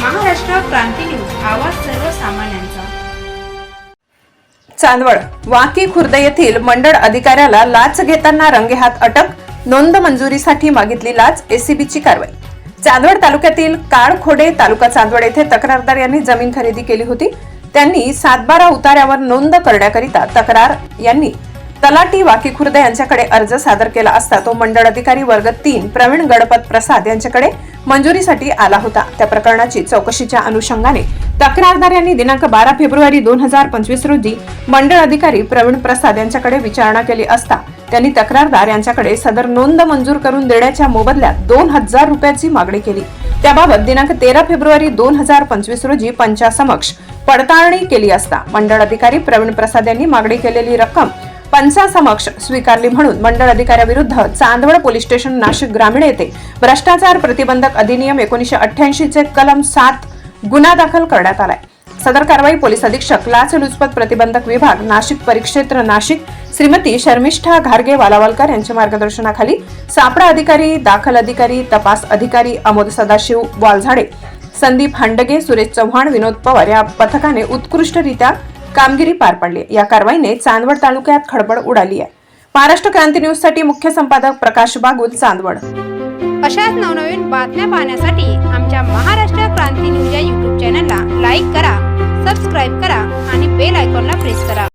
क्रांती news. आवाज सर्वसामान्यांचा. चांदवड वाकी खुर्द येथील मंडळ अधिकाऱ्याला लाच घेताना रंगेहात अटक नोंद मंजुरीसाठी मागितली लाच एसीबीची कारवाई. चांदवड तालुक्यातील काळखोडे तालुका चांदवड येथे तक्रारदार यांनी जमीन खरेदी केली होती. त्यांनी सातबारा उतार्यावर नोंद करण्याकरिता तक्रार यांनी तलाटी वाकी खुर्द यांच्याकडे अर्ज सादर केला असता तो मंडळ अधिकारी वर्ग तीन प्रवीण गणपत प्रसाद यांच्याकडे मंजुरीसाठी आला होता. त्या प्रकरणाची चौकशीच्या अनुषंगाने तक्रारदार यांनी दिनांक बारा फेब्रुवारी दोन हजार पंचवीस रोजी मंडळ अधिकारी प्रवीण प्रसाद यांच्याकडे विचारणा केली असता त्यांनी तक्रारदार यांच्याकडे सदर नोंद मंजूर करून देण्याच्या मोबदल्यात दोन हजार रुपयाची मागणी केली. त्याबाबत दिनांक तेरा फेब्रुवारी दोन हजार पंचवीस रोजी पंचासमक्ष पडताळणी केली असता मंडळ अधिकारी प्रवीण प्रसाद यांनी मागणी केलेली रक्कम पंचासमक्ष स्वीकारली म्हणून मंडळ अधिकाऱ्याविरुद्ध चांदवड पोलीस स्टेशन नाशिक ग्रामीण येथे भ्रष्टाचार प्रतिबंधक अधिनियम एकोणीशे अठ्ठ्याऐंशीचे कलम सात गुन्हा दाखल करण्यात आलाय. सदर कारवाई पोलीस अधीक्षक लाचलुचपत प्रतिबंधक विभाग नाशिक परिक्षेत्र नाशिक श्रीमती शर्मिष्ठा घारगे वालावलकर यांच्या मार्गदर्शनाखाली सापडा अधिकारी दाखल अधिकारी तपास अधिकारी अमोद सदाशिव वालझाडे संदीप हांडगे सुरेश चव्हाण विनोद पवार या पथकाने उत्कृष्टरित्या कामगिरी पार पाडली. या कारवाईने चांदवड तालुक्यात खळबळ उडाली आहे. महाराष्ट्र क्रांती न्यूजसाठी मुख्य संपादक प्रकाश बागुल चांदवड. अशाच नवनवीन बातम्या पाहण्यासाठी आमच्या महाराष्ट्र क्रांती न्यूज या युट्यूब चॅनलला लाईक करा सबस्क्राईब करा आणि बेल आयकॉनला प्रेस करा.